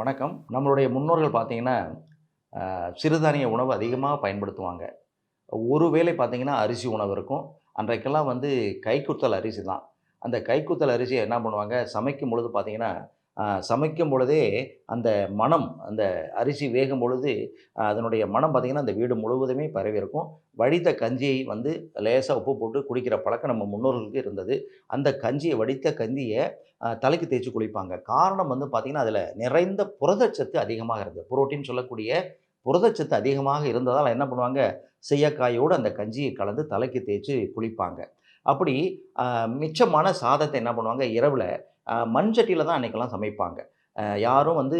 வணக்கம். நம்மளுடைய முன்னோர்கள் பார்த்தீங்கன்னா சிறுதானிய உணவு அதிகமாக பயன்படுத்துவாங்க. ஒரு வேளை பார்த்தீங்கன்னா அரிசி உணவு இருக்கும். அன்றைக்கெல்லாம் வந்து கைக்குத்தல் அரிசி தான். அந்த கைக்குத்தல் அரிசியை என்ன பண்ணுவாங்க? சமைக்கும் பொழுது பார்த்தீங்கன்னா சமைக்கும் பொழுதே அந்த மனம் அந்த அரிசி வேகும் பொழுது அதனுடைய மனம் பார்த்திங்கன்னா அந்த வீடு முழுவதுமே பரவி இருக்கும். வடித்த கஞ்சியை வந்து லேசாக உப்பு போட்டு குடிக்கிற பழக்கம் நம்ம முன்னோர்களுக்கு இருந்தது. அந்த கஞ்சியை வடித்த கஞ்சியை தலைக்கு தேய்ச்சி குளிப்பாங்க. காரணம் வந்து பார்த்திங்கன்னா அதில் நிறைந்த புரதச்சத்து அதிகமாக இருந்தது. புரோட்டீன் சொல்லக்கூடிய புரதச்சத்து அதிகமாக இருந்ததால் என்ன பண்ணுவாங்க? செய்யக்காயோடு அந்த கஞ்சியை கலந்து தலைக்கு தேய்ச்சி குளிப்பாங்க. அப்படி மிச்சமான சாதத்தை என்ன பண்ணுவாங்க? இரவில் மண் சட்டியில் தான் அன்றைக்கெல்லாம் சமைப்பாங்க. யாரும் வந்து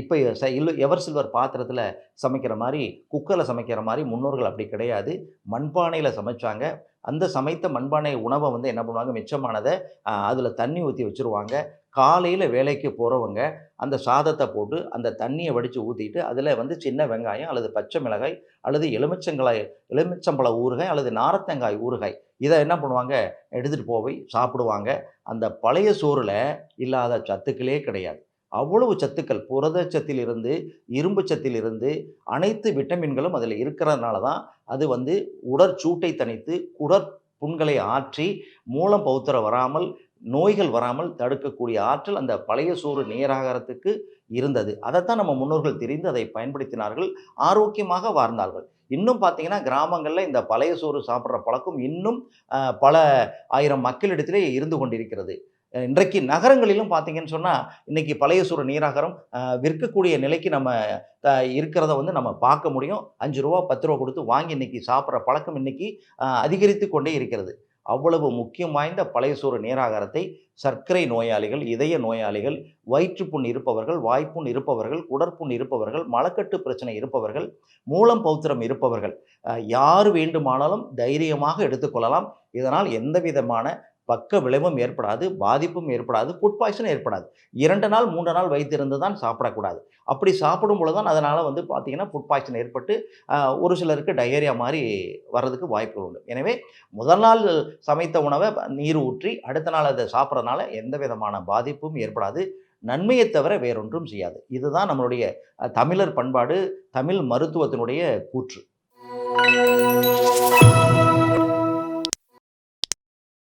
இப்போ ச இல்லு எவர் சில்வர் பாத்திரத்தில் சமைக்கிற மாதிரி குக்கரில் சமைக்கிற மாதிரி முன்னோர்கள் அப்படி கிடையாது. மண்பானையில் சமைச்சாங்க. அந்த சமைத்த மண்பானை உணவை வந்து என்ன பண்ணுவாங்க? மிச்சமானதை அதில் தண்ணி ஊற்றி வச்சுருவாங்க. காலையில் வேலைக்கு போகிறவங்க அந்த சாதத்தை போட்டு அந்த தண்ணியை வடித்து ஊற்றிட்டு அதில் வந்து சின்ன வெங்காயம் அல்லது பச்சை மிளகாய் அல்லது எலுமிச்சங்காய் எலுமிச்சம்பழ ஊறுகாய் அல்லது நாரத்தங்காய் ஊறுகாய். இதை என்ன பண்ணுவாங்க? எடுத்துகிட்டு போய் சாப்பிடுவாங்க. அந்த பழைய சோறில் இல்லாத சத்துக்களே கிடையாது. அவ்வளவு சத்துக்கள். புரதச்சத்திலிருந்து இரும்பு சத்திலிருந்து அனைத்து விட்டமின்களும் அதில் இருக்கிறதுனால தான் அது வந்து உடற்சூட்டை தணித்து குடற் புண்களை ஆற்றி மூலம் பௌத்திர வராமல் நோய்கள் வராமல் தடுக்கக்கூடிய ஆற்றல் அந்த பழைய சோறு நீராகாரத்துக்கு இருந்தது. அதைத்தான் நம்ம முன்னோர்கள் தெரிந்து அதை பயன்படுத்தினார்கள். ஆரோக்கியமாக வாழ்ந்தார்கள். இன்னும் பார்த்தீங்கன்னா கிராமங்களில் இந்த பழைய சோறு சாப்பிட்ற பழக்கம் இன்னும் பல ஆயிரம் மக்களிடத்திலே இருந்து கொண்டிருக்கிறது. இன்றைக்கு நகரங்களிலும் பார்த்தீங்கன்னு சொன்னால் இன்றைக்கி பழைய சோறு நீராகரம் விற்கக்கூடிய நிலைக்கு நம்ம த இருக்கிறத வந்து நம்ம பார்க்க முடியும். அஞ்சு ரூபா பத்து ரூபா கொடுத்து வாங்கி இன்றைக்கி சாப்பிட்ற பழக்கம் இன்னைக்கு அதிகரித்து கொண்டே இருக்கிறது. அவ்வளவு முக்கியம் வாய்ந்த பழையசோறு நீராகாரத்தை சர்க்கரை நோயாளிகள் இதய நோயாளிகள் வயிற்றுப்புண் இருப்பவர்கள் வாய்ப்புண் இருப்பவர்கள் குடற்புண் இருப்பவர்கள் மலக்கட்டு பிரச்சனை இருப்பவர்கள் மூலம் பௌத்திரம் இருப்பவர்கள். யார் வேண்டுமானாலும் தைரியமாக எடுத்துக்கொள்ளலாம் இதனால் எந்த விதமான பக்க விளைவும் ஏற்படாது பாதிப்பும் ஏற்படாது ஃபுட் பாய்சனும் ஏற்படாது. இரண்டு நாள் மூன்று நாள் வைத்திருந்து தான் சாப்பிடக்கூடாது. அப்படி சாப்பிடும் பொழுது தான் அதனால் வந்து பார்த்திங்கன்னா ஃபுட் பாய்சன் ஏற்பட்டு ஒரு சிலருக்கு டயரியா மாதிரி வர்றதுக்கு வாய்ப்புகள் உண்டு. எனவே முதல் நாள் சமைத்த உணவை நீர் ஊற்றி அடுத்த நாள் அதை சாப்பிட்றதுனால எந்த விதமான பாதிப்பும் ஏற்படாது. நன்மையை தவிர வேறொன்றும் செய்யாது. இதுதான் நம்மளுடைய தமிழர் பண்பாடு தமிழ் மருத்துவத்தினுடைய கூற்று.